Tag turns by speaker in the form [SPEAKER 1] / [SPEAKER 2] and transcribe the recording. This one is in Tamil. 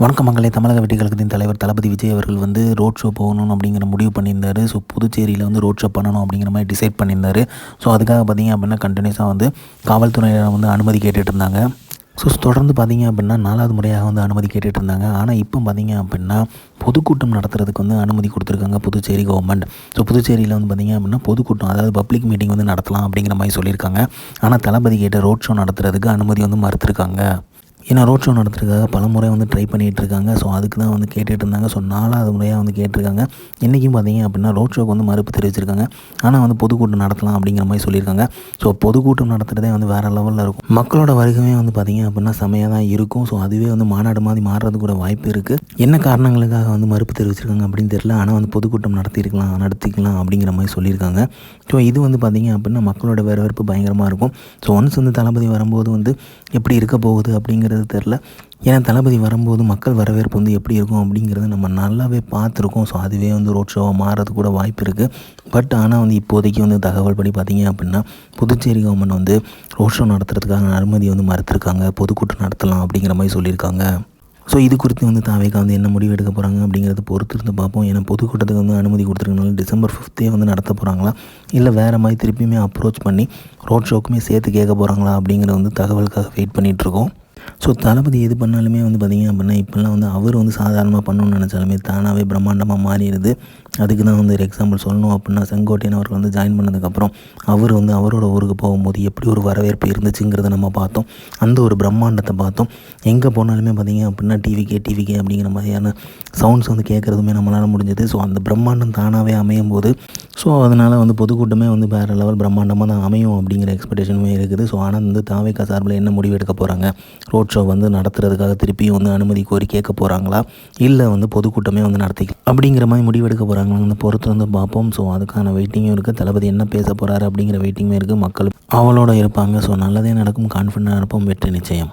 [SPEAKER 1] வணக்கம் மங்களே தமிழக வெட்டிக்கழகத்தின் கழகத்தின் தலைவர் தளபதி விஜய் அவர்கள் வந்து ரோட் ஷோ போகணும் அப்படிங்கிற முடிவு பண்ணியிருந்தார். ஸோ புதுச்சேரியில் வந்து ரோட் ஷோ பண்ணணும் அப்படிங்கிற மாதிரி டிசைட் பண்ணியிருந்தாரு. ஸோ அதுக்காக பார்த்தீங்க அப்படின்னா கண்டினியூஸாக வந்து காவல்துறையினர் வந்து அனுமதி கேட்டுட்டு இருந்தாங்க. ஸோ தொடர்ந்து பார்த்தீங்க அப்படின்னா நாலாவது முறையாக வந்து அனுமதி கேட்டுட்டு இருந்தாங்க. ஆனால் இப்போ பார்த்தீங்க அப்படின்னா பொதுக்கூட்டம் நடத்துறதுக்கு வந்து அனுமதி கொடுத்துருக்காங்க புதுச்சேரி கவர்மெண்ட் ஸோ புதுச்சேரியில் வந்து பார்த்தீங்க அப்படின்னா பொதுக்கூட்டம் அதாவது பப்ளிக் மீட்டிங் வந்து நடத்தலாம் அப்படிங்கிற மாதிரி சொல்லியிருக்காங்க. ஆனால் தளபதி கேட்ட ரோட் ஷோ நடத்துறதுக்கு அனுமதி வந்து மறுத்துருக்காங்க. ஏன்னா ரோட் ஷோ நடத்துறதுக்காக பல முறை வந்து ட்ரை பண்ணிகிட்டு இருக்காங்க ஸோ அதுக்கு தான் வந்து கேட்டுட்டு இருந்தாங்க ஸோ நாலாவது முறையாக வந்து கேட்டிருக்காங்க இன்றைக்கும் பார்த்தீங்க அப்படின்னா ரோட் ஷோக்கு வந்து மறுப்பு தெரிவிச்சிருக்காங்க. ஆனால் வந்து பொதுக்கூட்டம் நடத்தலாம் அப்படிங்கிற மாதிரி சொல்லியிருக்காங்க. ஸோ பொதுக்கூட்டம் நடத்துகிறதே வந்து வேறு லெவலில் இருக்கும். மக்களோட வருகமே வந்து பார்த்திங்க அப்படின்னா செமையாக தான் இருக்கும். ஸோ அதுவே வந்து மாநாடு மாதிரி மாறுறது கூட வாய்ப்பு இருக்குது என்ன காரணங்களுக்காக வந்து மறுப்பு தெரிவிச்சிருக்காங்க அப்படின்னு தெரியல. ஆனால் வந்து பொதுக்கூட்டம் நடத்தியிருக்கலாம் நடத்திக்கலாம் அப்படிங்கிற மாதிரி சொல்லியிருக்காங்க. ஸோ இது வந்து பார்த்திங்க அப்படின்னா மக்களோட வரவேற்பு பயங்கரமாக இருக்கும். ஸோ ஒன்ஸ் வந்து தளபதி வரும்போது வந்து எப்படி இருக்க போகுது அப்படிங்கிறது தெரில ஏன்னா தளபதி வரும்போது மக்கள் வரவேற்பு வந்து எப்படி இருக்கும் அப்படிங்கிறத நம்ம நல்லாவே பார்த்துருக்கோம். ஸோ அதுவே வந்து ரோட் ஷோவாக மாறது கூட வாய்ப்பு இருக்குது பட் ஆனால் வந்து இப்போதைக்கு வந்து தகவல் படி பார்த்திங்க அப்படின்னா புதுச்சேரி கவர்மெண்ட் வந்து ரோட் ஷோ நடத்துறதுக்கான அனுமதி வந்து மறுத்துருக்காங்க. பொதுக்கூட்டம் நடத்தலாம் அப்படிங்கிற மாதிரி சொல்லியிருக்காங்க. ஸோ இது குறித்து வந்து தாவேக்கா வந்து என்ன முடிவு எடுக்க போகிறாங்க அப்படிங்கிறத பொறுத்து இருந்து பார்ப்போம். ஏன்னா பொதுக்கூட்டத்துக்கு வந்து அனுமதி கொடுத்துருக்கனால டிசம்பர் ஃபிஃப்த்தே வந்து நடத்த போகிறாங்களா இல்லை வேறு மாதிரி திருப்பியுமே அப்ரோச் பண்ணி ரோட் ஷோக்குமே சேர்த்து கேட்க போகிறாங்களா அப்படிங்கிற வந்து தகவலுக்காக வெயிட் பண்ணிகிட்ருக்கோம் ஸோ தளபதி எது பண்ணாலுமே வந்து பார்த்திங்க அப்படின்னா இப்போல்லாம் வந்து அவர் வந்து சாதாரணமாக பண்ணணும்னு நினச்சாலுமே தானாகவே பிரம்மாண்டமாக மாறிடுது. அதுக்கு தான் வந்து ஒரு எக்ஸாம்பிள் சொல்லணும் அப்படின்னா செங்கோட்டையன் அவர்கள் வந்து ஜாயின் பண்ணதுக்கப்புறம் அவர் வந்து அவரோட ஊருக்கு போகும்போது எப்படி ஒரு வரவேற்பு இருந்துச்சுங்கிறத நம்ம பார்த்தோம். அந்த ஒரு பிரம்மாண்டத்தை பார்த்தோம். எங்கே போனாலுமே பார்த்திங்க அப்படின்னா டிவிக்கே டிவிக்கே அப்படிங்கிற மாதிரியான சவுண்ட்ஸ் வந்து கேட்குறதுமே நம்மளால் முடிஞ்சது. ஸோ அந்த பிரம்மாண்டம் தானாகவே அமையும் போது ஸோ அதனால் வந்து பொதுக்கூட்டமே வந்து வேறு லெவல் பிரம்மாண்டமாக தான் அமையும் அப்படிங்கிற எக்ஸ்பெக்டேஷனுமே இருக்குது. ஸோ ஆனால் வந்து தாவேக்கா சார்பில் என்ன முடிவு எடுக்க போகிறாங்க ரோட் ஷோ வந்து நடத்துறதுக்காக திருப்பியும் வந்து அனுமதி கோரி கேட்க போகிறாங்களா இல்லை வந்து பொதுக்கூட்டமே வந்து நடத்திக்கலாம் அப்படிங்கிற மாதிரி முடிவெடுக்க போகிறாங்களா அந்த பொறுத்து வந்து பார்ப்போம். ஸோ அதுக்கான வெயிட்டிங்கும் இருக்குது தளபதி என்ன பேச போகிறாரு அப்படிங்கிற வெயிட்டிங்கும் இருக்குது மக்களும் அவளோட இருப்பாங்க. ஸோ நல்லதே நடக்கும். கான்ஃபிடண்ட்டாக இருப்போம். வெற்றி நிச்சயம்.